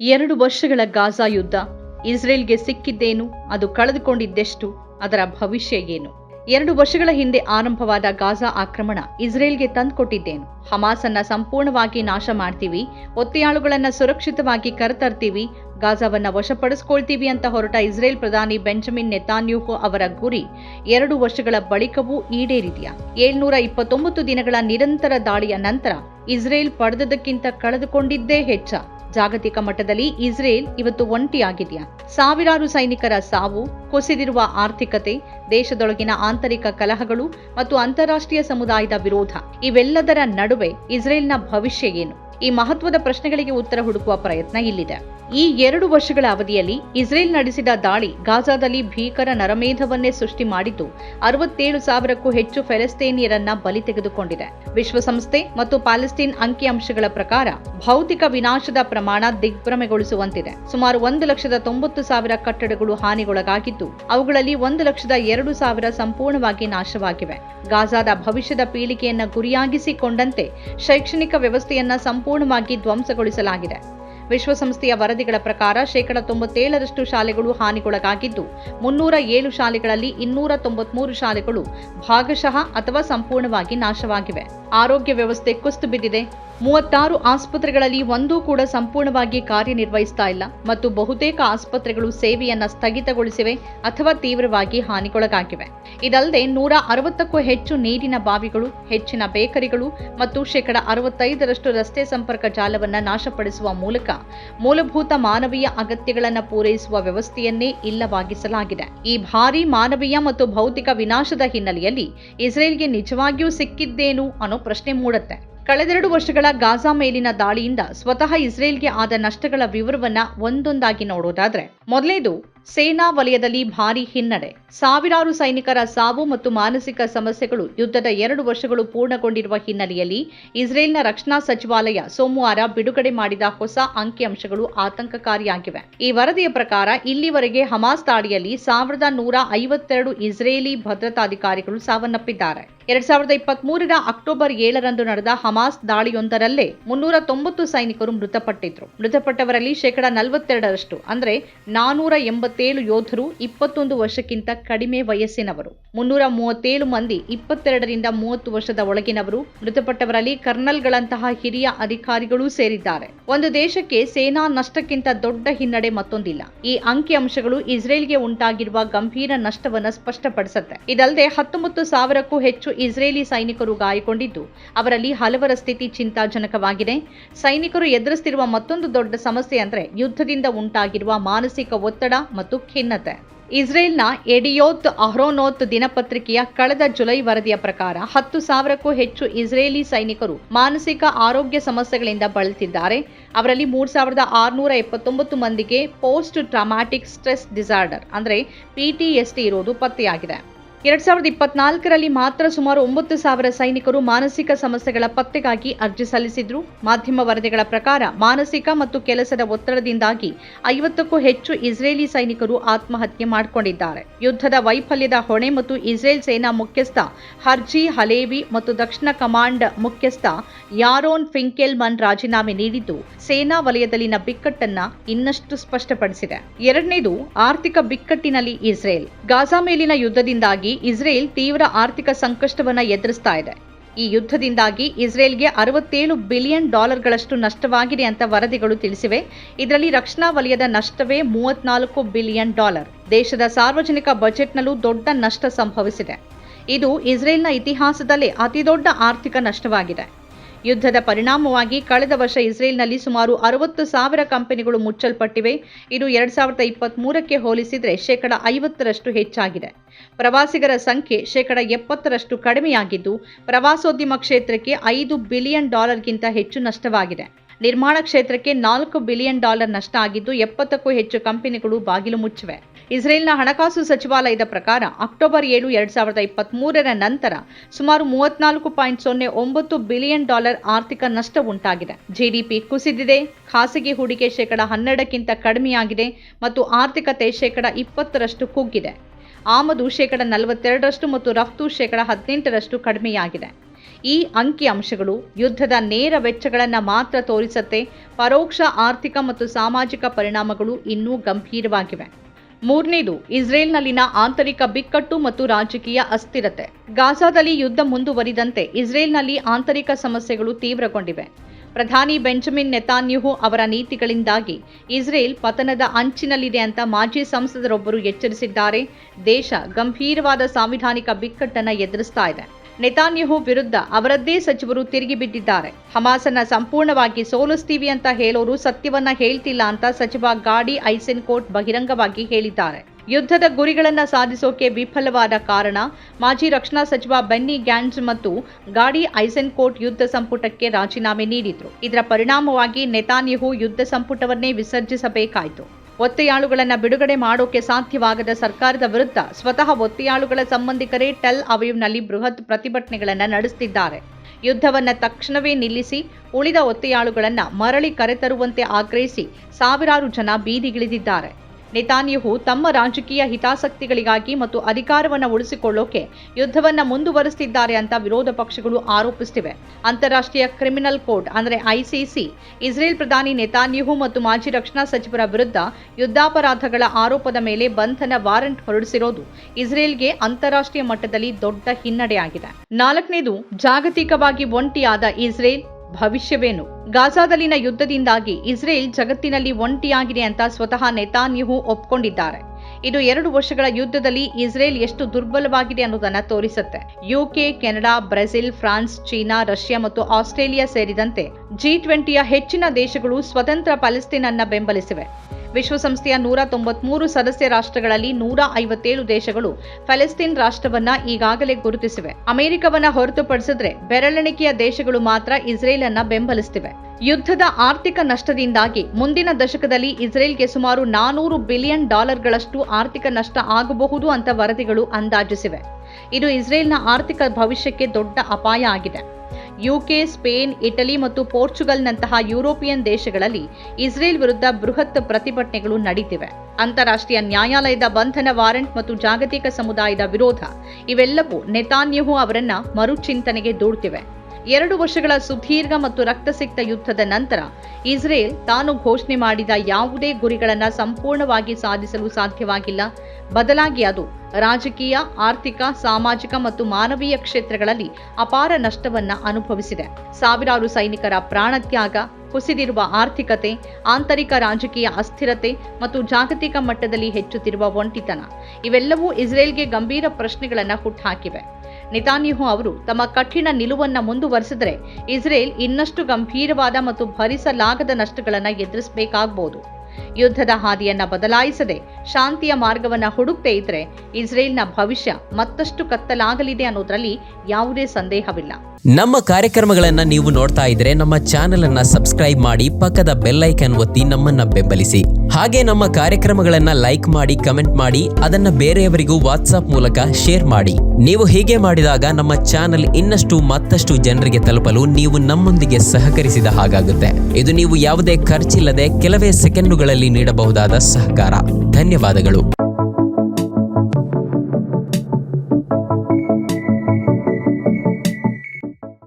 ಎರಡು ವರ್ಷಗಳ ಗಾಜಾ ಯುದ್ಧ. ಇಸ್ರೇಲ್ಗೆ ಸಿಕ್ಕಿದ್ದೇನು? ಅದು ಕಳೆದುಕೊಂಡಿದ್ದೆಷ್ಟು? ಅದರ ಭವಿಷ್ಯ ಏನು? ಎರಡು ವರ್ಷಗಳ ಹಿಂದೆ ಆರಂಭವಾದ ಗಾಜಾ ಆಕ್ರಮಣ ಇಸ್ರೇಲ್ಗೆ ತಂದುಕೊಟ್ಟಿದ್ದೇನು? ಹಮಾಸನ್ನ ಸಂಪೂರ್ಣವಾಗಿ ನಾಶ ಮಾಡ್ತೀವಿ, ಒತ್ತೆಯಾಳುಗಳನ್ನ ಸುರಕ್ಷಿತವಾಗಿ ಕರೆತರ್ತೀವಿ, ಗಾಜಾವನ್ನ ವಶಪಡಿಸ್ಕೊಳ್ತೀವಿ ಅಂತ ಹೊರಟ ಇಸ್ರೇಲ್ ಪ್ರಧಾನಿ ಬೆಂಜಮಿನ್ ನೆತಾನ್ಯೂಹು ಅವರ ಗುರಿ ಎರಡು ವರ್ಷಗಳ ಬಳಿಕವೂ ಈಡೇರಿದೆಯಾ? ಏಳ್ನೂರ ಇಪ್ಪತ್ತೊಂಬತ್ತು ದಿನಗಳ ನಿರಂತರ ದಾಳಿಯ ನಂತರ ಇಸ್ರೇಲ್ ಪಡೆದದಕ್ಕಿಂತ ಕಳೆದುಕೊಂಡಿದ್ದೇ ಹೆಚ್ಚ. ಜಾಗತಿಕ ಮಟ್ಟದಲ್ಲಿ ಇಸ್ರೇಲ್ ಇವತ್ತು ಒಂಟಿಯಾಗಿದೆಯಾ? ಸಾವಿರಾರು ಸೈನಿಕರ ಸಾವು, ಕುಸಿದಿರುವ ಆರ್ಥಿಕತೆ, ದೇಶದೊಳಗಿನ ಆಂತರಿಕ ಕಲಹಗಳು ಮತ್ತು ಅಂತಾರಾಷ್ಟ್ರೀಯ ಸಮುದಾಯದ ವಿರೋಧ, ಇವೆಲ್ಲದರ ನಡುವೆ ಇಸ್ರೇಲ್ನ ಭವಿಷ್ಯ ಏನು? ಈ ಮಹತ್ವದ ಪ್ರಶ್ನೆಗಳಿಗೆ ಉತ್ತರ ಹುಡುಕುವ ಪ್ರಯತ್ನ ಇಲ್ಲಿದೆ. ಈ ಎರಡು ವರ್ಷಗಳ ಅವಧಿಯಲ್ಲಿ ಇಸ್ರೇಲ್ ನಡೆಸಿದ ದಾಳಿ ಗಾಜಾದಲ್ಲಿ ಭೀಕರ ನರಮೇಧವನ್ನೇ ಸೃಷ್ಟಿ ಮಾಡಿದ್ದು ಅರವತ್ತೇಳು ಸಾವಿರಕ್ಕೂ ಹೆಚ್ಚು ಫೆಲಸ್ತೀನಿಯರನ್ನ ಬಲಿ ತೆಗೆದುಕೊಂಡಿದೆ. ವಿಶ್ವಸಂಸ್ಥೆ ಮತ್ತು ಪ್ಯಾಲೆಸ್ಟೀನ್ ಅಂಕಿಅಂಶಗಳ ಪ್ರಕಾರ ಭೌತಿಕ ವಿನಾಶದ ಪ್ರಮಾಣ ದಿಗ್ಭ್ರಮೆಗೊಳಿಸುವಂತಿದೆ. ಸುಮಾರು ಒಂದು ಲಕ್ಷದ ತೊಂಬತ್ತು ಸಾವಿರ ಕಟ್ಟಡಗಳು ಹಾನಿಗೊಳಗಾಗಿದ್ದು, ಅವುಗಳಲ್ಲಿ ಒಂದು ಲಕ್ಷದ ಎರಡು ಸಾವಿರ ಸಂಪೂರ್ಣವಾಗಿ ನಾಶವಾಗಿವೆ. ಗಾಜಾದ ಭವಿಷ್ಯದ ಪೀಳಿಗೆಯನ್ನ ಗುರಿಯಾಗಿಸಿಕೊಂಡಂತೆ ಶೈಕ್ಷಣಿಕ ವ್ಯವಸ್ಥೆಯನ್ನ ಸಂಪೂರ್ಣವಾಗಿ ಧ್ವಂಸಗೊಳಿಸಲಾಗಿದೆ. ವಿಶ್ವಸಂಸ್ಥೆಯ ವರದಿಗಳ ಪ್ರಕಾರ ಶೇಕಡ ತೊಂಬತ್ತೇಳರಷ್ಟು ಶಾಲೆಗಳು ಹಾನಿಗೊಳಗಾಗಿದ್ದು, ಮುನ್ನೂರ ಏಳು ಶಾಲೆಗಳಲ್ಲಿ ಇನ್ನೂರ ತೊಂಬತ್ಮೂರು ಶಾಲೆಗಳು ಭಾಗಶಃ ಅಥವಾ ಸಂಪೂರ್ಣವಾಗಿ ನಾಶವಾಗಿವೆ. ಆರೋಗ್ಯ ವ್ಯವಸ್ಥೆ ಕುಸಿದು ಬಿದ್ದಿದೆ. ಮೂವತ್ತಾರು ಆಸ್ಪತ್ರೆಗಳಲ್ಲಿ ಒಂದೂ ಕೂಡ ಸಂಪೂರ್ಣವಾಗಿ ಕಾರ್ಯನಿರ್ವಹಿಸ್ತಾ ಇಲ್ಲ ಮತ್ತು ಬಹುತೇಕ ಆಸ್ಪತ್ರೆಗಳು ಸೇವೆಯನ್ನ ಸ್ಥಗಿತಗೊಳಿಸಿವೆ ಅಥವಾ ತೀವ್ರವಾಗಿ ಹಾನಿಗೊಳಗಾಗಿವೆ. ಇದಲ್ಲದೆ ನೂರ ಅರವತ್ತಕ್ಕೂ ಹೆಚ್ಚು ನೀರಿನ ಬಾವಿಗಳು, ಹೆಚ್ಚಿನ ಬೇಕರಿಗಳು ಮತ್ತು ಶೇಕಡ ಅರವತ್ತೈದರಷ್ಟು ರಸ್ತೆ ಸಂಪರ್ಕ ಜಾಲವನ್ನ ನಾಶಪಡಿಸುವ ಮೂಲಕ ಮೂಲಭೂತ ಮಾನವೀಯ ಅಗತ್ಯಗಳನ್ನು ಪೂರೈಸುವ ವ್ಯವಸ್ಥೆಯನ್ನೇ ಇಲ್ಲವಾಗಿಸಲಾಗಿದೆ. ಈ ಭಾರೀ ಮಾನವೀಯ ಮತ್ತು ಭೌತಿಕ ವಿನಾಶದ ಹಿನ್ನೆಲೆಯಲ್ಲಿ ಇಸ್ರೇಲ್ಗೆ ನಿಜವಾಗಿಯೂ ಸಿಕ್ಕಿದ್ದೇನು ಅನ್ನೋ ಪ್ರಶ್ನೆ ಮೂಡುತ್ತೆ. ಕಳೆದೆರಡು ವರ್ಷಗಳ ಗಾಜಾ ಮೇಲಿನ ದಾಳಿಯಿಂದ ಸ್ವತಃ ಇಸ್ರೇಲ್ಗೆ ಆದ ನಷ್ಟಗಳ ವಿವರವನ್ನ ಒಂದೊಂದಾಗಿ ನೋಡೋದಾದ್ರೆ, ಮೊದಲೇದು ಸೇನಾ ವಲಯದಲ್ಲಿ ಭಾರಿ ಹಿನ್ನಡೆ. ಸಾವಿರಾರು ಸೈನಿಕರ ಸಾವು ಮತ್ತು ಮಾನಸಿಕ ಸಮಸ್ಯೆಗಳು ಯುದ್ಧದ ಎರಡು ವರ್ಷಗಳು ಪೂರ್ಣಗೊಂಡಿರುವ ಹಿನ್ನೆಲೆಯಲ್ಲಿ ಇಸ್ರೇಲ್ನ ರಕ್ಷಣಾ ಸಚಿವಾಲಯ ಸೋಮವಾರ ಬಿಡುಗಡೆ ಮಾಡಿದ ಹೊಸ ಅಂಕಿಅಂಶಗಳು ಆತಂಕಕಾರಿಯಾಗಿವೆ. ಈ ವರದಿಯ ಪ್ರಕಾರ, ಇಲ್ಲಿವರೆಗೆ ಹಮಾಸ್ ದಾಳಿಯಲ್ಲಿ ಸಾವಿರದ ನೂರ ಐವತ್ತೆರಡು ಇಸ್ರೇಲಿ ಭದ್ರತಾಧಿಕಾರಿಗಳು ಸಾವನ್ನಪ್ಪಿದ್ದಾರೆ. ಎರಡ್ ಸಾವಿರದ ಇಪ್ಪತ್ತ್ ಮೂರರ ಅಕ್ಟೋಬರ್ ಏಳರಂದು ನಡೆದ ಹಮಾಸ್ ದಾಳಿಯೊಂದರಲ್ಲೇ ಮುನ್ನೂರ ತೊಂಬತ್ತು ಸೈನಿಕರು ಮೃತಪಟ್ಟಿದ್ರು. ಮೃತಪಟ್ಟವರಲ್ಲಿ ಶೇಕಡ ನಲವತ್ತೆರಡರಷ್ಟು, ಅಂದ್ರೆ ನಾನೂರ ಎಂಬತ್ತೇಳು ಯೋಧರು ಇಪ್ಪತ್ತೊಂದು ವರ್ಷಕ್ಕಿಂತ ಕಡಿಮೆ ವಯಸ್ಸಿನವರು. ಮುನ್ನೂರ ಮೂವತ್ತೇಳು ಮಂದಿ ಇಪ್ಪತ್ತೆರಡರಿಂದ ಮೂವತ್ತು ವರ್ಷದ ಒಳಗಿನವರು ಮೃತಪಟ್ಟವರಲ್ಲಿ ಕರ್ನಲ್ಗಳಂತಹ ಹಿರಿಯ ಅಧಿಕಾರಿಗಳೂ ಸೇರಿದ್ದಾರೆ. ಒಂದು ದೇಶಕ್ಕೆ ಸೇನಾ ನಷ್ಟಕ್ಕಿಂತ ದೊಡ್ಡ ಹಿನ್ನಡೆ ಮತ್ತೊಂದಿಲ್ಲ. ಈ ಅಂಕಿಅಂಶಗಳು ಇಸ್ರೇಲ್ಗೆ ಉಂಟಾಗಿರುವ ಗಂಭೀರ ನಷ್ಟವನ್ನ ಸ್ಪಷ್ಟಪಡಿಸುತ್ತೆ. ಇದಲ್ಲದೆ ಹತ್ತೊಂಬತ್ತು ಸಾವಿರಕ್ಕೂ ಹೆಚ್ಚು ಇಸ್ರೇಲಿ ಸೈನಿಕರು ಗಾಯಗೊಂಡಿದ್ದು. ಅವರಲ್ಲಿ ಹಲವರ ಸ್ಥಿತಿ ಚಿಂತಾಜನಕವಾಗಿದೆ. ಸೈನಿಕರು ಎದುರಿಸುತ್ತಿರುವ ಮತ್ತೊಂದು ದೊಡ್ಡ ಸಮಸ್ಯೆ ಅಂದರೆ ಯುದ್ಧದಿಂದ ಉಂಟಾಗಿರುವ ಮಾನಸಿಕ ಒತ್ತಡ ಮತ್ತು ಖಿನ್ನತೆ. ಇಸ್ರೇಲ್ನ ಎಡಿಯೋತ್ ಅಹ್ರೋನೋತ್ ದಿನಪತ್ರಿಕೆಯ ಕಳೆದ ಜುಲೈ ವರದಿಯ ಪ್ರಕಾರ ಹತ್ತು ಸಾವಿರಕ್ಕೂ ಹೆಚ್ಚು ಇಸ್ರೇಲಿ ಸೈನಿಕರು ಮಾನಸಿಕ ಆರೋಗ್ಯ ಸಮಸ್ಯೆಗಳಿಂದ ಬಳಲ್ತಿದ್ದಾರೆ. ಅವರಲ್ಲಿ ಮೂರು ಸಾವಿರದ ಆರುನೂರ ಎಪ್ಪತ್ತೊಂಬತ್ತು ಮಂದಿಗೆ ಪೋಸ್ಟ್ ಟ್ರಾಮಾಟಿಕ್ ಸ್ಟ್ರೆಸ್ ಡಿಸಾರ್ಡರ್ ಅಂದ್ರೆ ಪಿಟಿಎಸ್ಟಿ ಇರೋದು ಪತ್ತೆಯಾಗಿದೆ. ಎರಡ್ ಸಾವಿರದ ಇಪ್ಪತ್ನಾಲ್ಕರಲ್ಲಿ ಮಾತ್ರ ಸುಮಾರು ಒಂಬತ್ತು ಸಾವಿರ ಸೈನಿಕರು ಮಾನಸಿಕ ಸಮಸ್ಯೆಗಳ ಪತ್ತೆಗಾಗಿ ಅರ್ಜಿ ಸಲ್ಲಿಸಿದ್ರು. ಮಾಧ್ಯಮ ವರದಿಗಳ ಪ್ರಕಾರ ಮಾನಸಿಕ ಮತ್ತು ಕೆಲಸದ ಒತ್ತಡದಿಂದಾಗಿ ಐವತ್ತಕ್ಕೂ ಹೆಚ್ಚು ಇಸ್ರೇಲಿ ಸೈನಿಕರು ಆತ್ಮಹತ್ಯೆ ಮಾಡಿಕೊಂಡಿದ್ದಾರೆ. ಯುದ್ಧದ ವೈಫಲ್ಯದ ಹೊಣೆ ಮತ್ತು ಇಸ್ರೇಲ್ ಸೇನಾ ಮುಖ್ಯಸ್ಥ ಹರ್ಜಿ ಹಲೇವಿ ಮತ್ತು ದಕ್ಷಿಣ ಕಮಾಂಡ್ ಮುಖ್ಯಸ್ಥ ಯಾರೋನ್ ಫಿಂಕೆಲ್ಮನ್ ರಾಜೀನಾಮೆ ನೀಡಿದ್ದು ಸೇನಾ ವಲಯದಲ್ಲಿನ ಬಿಕ್ಕಟ್ಟನ್ನ ಇನ್ನಷ್ಟು ಸ್ಪಷ್ಟಪಡಿಸಿದೆ. ಎರಡನೇದು, ಆರ್ಥಿಕ ಬಿಕ್ಕಟ್ಟಿನಲ್ಲಿ ಇಸ್ರೇಲ್. ಗಾಜಾ ಮೇಲಿನ ಯುದ್ಧದಿಂದಾಗಿ ಇಸ್ರೇಲ್ ತೀವ್ರ ಆರ್ಥಿಕ ಸಂಕಷ್ಟವನ್ನು ಎದುರಿಸ್ತಾ ಇದೆ. ಈ ಯುದ್ಧದಿಂದಾಗಿ ಇಸ್ರೇಲ್ಗೆ ಅರವತ್ತೇಳು ಬಿಲಿಯನ್ ಡಾಲರ್ಗಳಷ್ಟು ನಷ್ಟವಾಗಿದೆ ಅಂತ ವರದಿಗಳು ತಿಳಿಸಿವೆ. ಇದರಲ್ಲಿ ರಕ್ಷಣಾ ವಲಯದ ನಷ್ಟವೇ ಮೂವತ್ನಾಲ್ಕು ಬಿಲಿಯನ್ ಡಾಲರ್. ದೇಶದ ಸಾರ್ವಜನಿಕ ಬಜೆಟ್ನಲ್ಲೂ ದೊಡ್ಡ ನಷ್ಟ ಸಂಭವಿಸಿದೆ. ಇದು ಇಸ್ರೇಲ್ನ ಇತಿಹಾಸದಲ್ಲೇ ಅತಿದೊಡ್ಡ ಆರ್ಥಿಕ ನಷ್ಟವಾಗಿದೆ. ಯುದ್ಧದ ಪರಿಣಾಮವಾಗಿ ಕಳೆದ ವರ್ಷ ಇಸ್ರೇಲ್ನಲ್ಲಿ ಸುಮಾರು ಅರವತ್ತು ಸಾವಿರ ಕಂಪನಿಗಳು ಮುಚ್ಚಲ್ಪಟ್ಟಿವೆ. ಇದು ಎರಡ್ ಸಾವಿರದ ಇಪ್ಪತ್ತ್ ಮೂರಕ್ಕೆ ಹೋಲಿಸಿದರೆ ಶೇಕಡ ಐವತ್ತರಷ್ಟು ಹೆಚ್ಚಾಗಿದೆ. ಪ್ರವಾಸಿಗರ ಸಂಖ್ಯೆ ಶೇಕಡ ಎಪ್ಪತ್ತರಷ್ಟು ಕಡಿಮೆಯಾಗಿದ್ದು, ಪ್ರವಾಸೋದ್ಯಮ ಕ್ಷೇತ್ರಕ್ಕೆ ಐದು ಬಿಲಿಯನ್ ಡಾಲರ್ಗಿಂತ ಹೆಚ್ಚು ನಷ್ಟವಾಗಿದೆ. ನಿರ್ಮಾಣ ಕ್ಷೇತ್ರಕ್ಕೆ ನಾಲ್ಕು ಬಿಲಿಯನ್ ಡಾಲರ್ ನಷ್ಟ ಆಗಿದ್ದು, ಎಪ್ಪತ್ತಕ್ಕೂ ಹೆಚ್ಚು ಕಂಪನಿಗಳು ಬಾಗಿಲು ಮುಚ್ಚಿವೆ. ಇಸ್ರೇಲ್ನ ಹಣಕಾಸು ಸಚಿವಾಲಯದ ಪ್ರಕಾರ ಅಕ್ಟೋಬರ್ ಏಳು ಎರಡ್ ಸಾವಿರದ ಇಪ್ಪತ್ತ್ ಮೂರರ ನಂತರ ಸುಮಾರು ಮೂವತ್ನಾಲ್ಕು ಪಾಯಿಂಟ್ ಸೊನ್ನೆ ಒಂಬತ್ತು ಬಿಲಿಯನ್ ಡಾಲರ್ ಆರ್ಥಿಕ ನಷ್ಟ ಉಂಟಾಗಿದೆ. ಜಿಡಿಪಿ ಕುಸಿದಿದೆ. ಖಾಸಗಿ ಹೂಡಿಕೆ ಶೇಕಡ ಹನ್ನೆರಡಕ್ಕಿಂತ ಕಡಿಮೆಯಾಗಿದೆ ಮತ್ತು ಆರ್ಥಿಕತೆ ಶೇಕಡ ಇಪ್ಪತ್ತರಷ್ಟು ಕುಗ್ಗಿದೆ. ಆಮದು ಶೇಕಡ ನಲವತ್ತೆರಡರಷ್ಟು ಮತ್ತು ರಫ್ತು ಶೇಕಡ ಹದಿನೆಂಟರಷ್ಟು ಕಡಿಮೆಯಾಗಿದೆ. ಈ ಅಂಕಿಅಂಶಗಳು ಯುದ್ಧದ ನೇರ ವೆಚ್ಚಗಳನ್ನು ಮಾತ್ರ ತೋರಿಸತ್ತೆ. ಪರೋಕ್ಷ ಆರ್ಥಿಕ ಮತ್ತು ಸಾಮಾಜಿಕ ಪರಿಣಾಮಗಳು ಇನ್ನೂ ಗಂಭೀರವಾಗಿವೆ. ಮೂರನೇದು, ಇಸ್ರೇಲ್ನಲ್ಲಿನ ಆಂತರಿಕ ಬಿಕ್ಕಟ್ಟು ಮತ್ತು ರಾಜಕೀಯ ಅಸ್ಥಿರತೆ. ಗಾಜಾದಲ್ಲಿ ಯುದ್ಧ ಮುಂದುವರಿದಂತೆ ಇಸ್ರೇಲ್ನಲ್ಲಿ ಆಂತರಿಕ ಸಮಸ್ಯೆಗಳು ತೀವ್ರಗೊಂಡಿವೆ. ಪ್ರಧಾನಿ ಬೆಂಜಮಿನ್ ನೆತಾನ್ಯುಹು ಅವರ ನೀತಿಗಳಿಂದಾಗಿ ಇಸ್ರೇಲ್ ಪತನದ ಅಂಚಿನಲ್ಲಿದೆ ಅಂತ ಮಾಜಿ ಸಂಸದರೊಬ್ಬರು ಎಚ್ಚರಿಸಿದ್ದಾರೆ. ದೇಶ ಗಂಭೀರವಾದ ಸಾಂವಿಧಾನಿಕ ಬಿಕ್ಕಟ್ಟನ್ನು ಎದುರಿಸ್ತಾ ಇದೆ. ನೆತಾನ್ಯಹು ವಿರುದ್ಧ ಅವರದ್ದೇ ಸಚಿವರು ತಿರುಗಿ ಬಿದ್ದಿದ್ದಾರೆ. ಹಮಾಸನ್ನ ಸಂಪೂರ್ಣವಾಗಿ ಸೋಲಿಸ್ತೀವಿ ಅಂತ ಹೇಳೋರು ಸತ್ಯವನ್ನ ಹೇಳ್ತಿಲ್ಲ ಅಂತ ಸಚಿವ ಗಾಡಿ ಐಸೆನ್ಕೋಟ್ ಬಹಿರಂಗವಾಗಿ ಹೇಳಿದ್ದಾರೆ. ಯುದ್ಧದ ಗುರಿಗಳನ್ನ ಸಾಧಿಸೋಕೆ ವಿಫಲವಾದ ಕಾರಣ ಮಾಜಿ ರಕ್ಷಣಾ ಸಚಿವ ಬೆನ್ನಿ ಗ್ಯಾನ್ಸ್ ಮತ್ತು ಗಾಡಿ ಐಸೆನ್ಕೋಟ್ ಯುದ್ಧ ಸಂಪುಟಕ್ಕೆ ರಾಜೀನಾಮೆ ನೀಡಿದ್ರು. ಇದರ ಪರಿಣಾಮವಾಗಿ ನೆತಾನ್ಯಹು ಯುದ್ಧ ಸಂಪುಟವನ್ನೇ ವಿಸರ್ಜಿಸಬೇಕಾಯಿತು. ಒತ್ತೆಯಾಳುಗಳನ್ನು ಬಿಡುಗಡೆ ಮಾಡೋಕೆ ಸಾಧ್ಯವಾಗದ ಸರ್ಕಾರದ ವಿರುದ್ಧ ಸ್ವತಃ ಒತ್ತೆಯಾಳುಗಳ ಸಂಬಂಧಿಕರೇ ಟೆಲ್ ಅವೀವ್ನಲ್ಲಿ ಬೃಹತ್ ಪ್ರತಿಭಟನೆಗಳನ್ನು ನಡೆಸುತ್ತಿದ್ದಾರೆ ಯುದ್ಧವನ್ನು ತಕ್ಷಣವೇ ನಿಲ್ಲಿಸಿ ಉಳಿದ ಒತ್ತೆಯಾಳುಗಳನ್ನು ಮರಳಿ ಕರೆತರುವಂತೆ ಆಗ್ರಹಿಸಿ ಸಾವಿರಾರು ಜನ ಬೀದಿಗಿಳಿದಿದ್ದಾರೆ. ನೆತಾನ್ಯಹು ತಮ್ಮ ರಾಜಕೀಯ ಹಿತಾಸಕ್ತಿಗಳಿಗಾಗಿ ಮತ್ತು ಅಧಿಕಾರವನ್ನು ಉಳಿಸಿಕೊಳ್ಳೋಕೆ ಯುದ್ಧವನ್ನ ಮುಂದುವರಿಸುತ್ತಿದ್ದಾರೆ ಅಂತ ವಿರೋಧ ಪಕ್ಷಗಳು ಆರೋಪಿಸುತ್ತಿವೆ ಅಂತಾರಾಷ್ಟ್ರೀಯ ಕ್ರಿಮಿನಲ್ ಕೋರ್ಟ್ ಅಂದರೆ ಐಸಿಸಿ ಇಸ್ರೇಲ್ ಪ್ರಧಾನಿ ನೆತಾನ್ಯಹು ಮತ್ತು ಮಾಜಿ ರಕ್ಷಣಾ ಸಚಿವರ ವಿರುದ್ಧ ಯುದ್ಧಾಪರಾಧಗಳ ಆರೋಪದ ಮೇಲೆ ಬಂಧನ ವಾರೆಂಟ್ ಹೊರಡಿಸಿರೋದು ಇಸ್ರೇಲ್ಗೆ ಅಂತಾರಾಷ್ಟ್ರೀಯ ಮಟ್ಟದಲ್ಲಿ ದೊಡ್ಡ ಹಿನ್ನಡೆಯಾಗಿದೆ ನಾಲ್ಕನೇದು, ಜಾಗತಿಕವಾಗಿ ಒಂಟಿಯಾದ ಇಸ್ರೇಲ್ ಭವಿಷ್ಯವೇನು? ಗಾಜಾದಲ್ಲಿನ ಯುದ್ಧದಿಂದಾಗಿ ಇಸ್ರೇಲ್ ಜಗತ್ತಿನಲ್ಲಿ ಒಂಟಿಯಾಗಿದೆ ಅಂತ ಸ್ವತಃ ನೆತಾನ್ಯಹು ಒಪ್ಕೊಂಡಿದ್ದಾರೆ. ಇದು ಎರಡು ವರ್ಷಗಳ ಯುದ್ಧದಲ್ಲಿ ಇಸ್ರೇಲ್ ಎಷ್ಟು ದುರ್ಬಲವಾಗಿದೆ ಅನ್ನೋದನ್ನ ತೋರಿಸುತ್ತೆ. UK Canada, Brazil, France, China, Russia ಮತ್ತು ಆಸ್ಟ್ರೇಲಿಯಾ ಸೇರಿದಂತೆ ಜಿ ಟ್ವೆಂಟಿಯ ಹೆಚ್ಚಿನ ದೇಶಗಳು ಸ್ವತಂತ್ರ ಪ್ಯಾಲೆಸ್ತೀನ್ ಅನ್ನ ಬೆಂಬಲಿಸಿವೆ. ವಿಶ್ವಸಂಸ್ಥೆಯ ನೂರ ತೊಂಬತ್ಮೂರು ಸದಸ್ಯ ರಾಷ್ಟ್ರಗಳಲ್ಲಿ ನೂರ ಐವತ್ತೇಳು ದೇಶಗಳು ಫೆಲೆಸ್ತೀನ್ ರಾಷ್ಟ್ರವನ್ನ ಈಗಾಗಲೇ ಗುರುತಿಸಿವೆ. ಅಮೆರಿಕವನ್ನ ಹೊರತುಪಡಿಸಿದ್ರೆ ಬೆರಳೆಣಿಕೆಯ ದೇಶಗಳು ಮಾತ್ರ ಇಸ್ರೇಲ್ ಅನ್ನ ಬೆಂಬಲಿಸುತ್ತಿವೆ ಯುದ್ಧದ ಆರ್ಥಿಕ ನಷ್ಟದಿಂದಾಗಿ ಮುಂದಿನ ದಶಕದಲ್ಲಿ ಇಸ್ರೇಲ್ಗೆ ಸುಮಾರು ನಾನೂರು ಬಿಲಿಯನ್ ಡಾಲರ್ಗಳಷ್ಟು ಆರ್ಥಿಕ ನಷ್ಟ ಆಗಬಹುದು ಅಂತ ವರದಿಗಳು ಅಂದಾಜಿಸಿವೆ. ಇದು ಇಸ್ರೇಲ್ನ ಆರ್ಥಿಕ ಭವಿಷ್ಯಕ್ಕೆ ದೊಡ್ಡ ಅಪಾಯ ಆಗಿದೆ. ಯುಕೆ, ಸ್ಪೇನ್, ಇಟಲಿ ಮತ್ತು ಪೋರ್ಚುಗಲ್ನಂತಹ ಯುರೋಪಿಯನ್ ದೇಶಗಳಲ್ಲಿ ಇಸ್ರೇಲ್ ವಿರುದ್ಧ ಬೃಹತ್ ಪ್ರತಿಭಟನೆಗಳು ನಡೀತಿವೆ. ಅಂತಾರಾಷ್ಟ್ರೀಯ ನ್ಯಾಯಾಲಯದ ಬಂಧನ ವಾರೆಂಟ್ ಮತ್ತು ಜಾಗತಿಕ ಸಮುದಾಯದ ವಿರೋಧ, ಇವೆಲ್ಲವೂ ನೆತಾನ್ಯಹು ಅವರನ್ನ ಮರುಚಿಂತನೆಗೆ ದೂಡ್ತಿವೆ. ಎರಡು ವರ್ಷಗಳ ಸುದೀರ್ಘ ಮತ್ತು ರಕ್ತಸಿಕ್ತ ಯುದ್ಧದ ನಂತರ ಇಸ್ರೇಲ್ ತಾನು ಘೋಷಣೆ ಮಾಡಿದ ಯಾವುದೇ ಗುರಿಗಳನ್ನು ಸಂಪೂರ್ಣವಾಗಿ ಸಾಧಿಸಲು ಸಾಧ್ಯವಾಗಿಲ್ಲ. ಬದಲಾಗಿ ಅದು ರಾಜಕೀಯ, ಆರ್ಥಿಕ, ಸಾಮಾಜಿಕ ಮತ್ತು ಮಾನವೀಯ ಕ್ಷೇತ್ರಗಳಲ್ಲಿ ಅಪಾರ ನಷ್ಟವನ್ನ ಅನುಭವಿಸಿದೆ. ಸಾವಿರಾರು ಸೈನಿಕರ ಪ್ರಾಣತ್ಯಾಗ ಕುಸಿದಿರುವ ಆರ್ಥಿಕತೆ, ಆಂತರಿಕ ರಾಜಕೀಯ ಅಸ್ಥಿರತೆ ಮತ್ತು ಜಾಗತಿಕ ಮಟ್ಟದಲ್ಲಿ ಹೆಚ್ಚುತ್ತಿರುವ ಒಂಟಿತನ, ಇವೆಲ್ಲವೂ ಇಸ್ರೇಲ್ಗೆ ಗಂಭೀರ ಪ್ರಶ್ನೆಗಳನ್ನು ಹುಟ್ಟುಹಾಕಿವೆ ನಿತಾನ್ಯಹು ಅವರು ತಮ್ಮ ಕಠಿಣ ನಿಲುವನ್ನು ಮುಂದುವರೆಸಿದರೆ ಇಸ್ರೇಲ್ ಇನ್ನಷ್ಟು ಗಂಭೀರವಾದ ಮತ್ತು ಭರಿಸಲಾಗದ ನಷ್ಟಗಳನ್ನು ಎದುರಿಸಬೇಕಾಗಬಹುದು ಯುದ್ಧದ ಹಾದಿಯನ್ನ ಬದಲಾಯಿಸದೆ ಶಾಂತಿಯ ಮಾರ್ಗವನ್ನ ಹುಡುಕ್ತೇ ಇದ್ರೆ ಇಸ್ರೇಲ್ನ ಭವಿಷ್ಯ ಮತ್ತಷ್ಟು ಕತ್ತಲಾಗಲಿದೆ ಅನ್ನೋದ್ರಲ್ಲಿ ಯಾವುದೇ ಸಂದೇಹವಿಲ್ಲ. ನಮ್ಮ ಕಾರ್ಯಕ್ರಮಗಳನ್ನ ನೀವು ನೋಡ್ತಾ ಇದ್ರೆ ನಮ್ಮ ಚಾನೆಲ್ ಅನ್ನ ಸಬ್ಸ್ಕ್ರೈಬ್ ಮಾಡಿ ಪಕ್ಕದ ಬೆಲ್ಲೈಕನ್ ಒತ್ತಿ ನಮ್ಮನ್ನ ಬೆಂಬಲಿಸಿ. ಹಾಗೆ ನಮ್ಮ ಕಾರ್ಯಕ್ರಮಗಳನ್ನ ಲೈಕ್ ಮಾಡಿ, ಕಮೆಂಟ್ ಮಾಡಿ, ಅದನ್ನ ಬೇರೆಯವರಿಗೂ ವಾಟ್ಸ್ಆಪ್ ಮೂಲಕ ಶೇರ್ ಮಾಡಿ. ನೀವು ಹೀಗೆ ಮಾಡಿದಾಗ ನಮ್ಮ ಚಾನೆಲ್ ಇನ್ನಷ್ಟು ಮತ್ತಷ್ಟು ಜನರಿಗೆ ತಲುಪಲು ನೀವು ನಮ್ಮೊಂದಿಗೆ ಸಹಕರಿಸಿದ ಹಾಗಾಗುತ್ತೆ. ಇದು ನೀವು ಯಾವುದೇ ಖರ್ಚಿಲ್ಲದೆ ಕೆಲವೇ ಸೆಕೆಂಡುಗಳಲ್ಲಿ ನೀಡಬಹುದಾದ ಸಹಕಾರ. ಧನ್ಯವಾದಗಳು.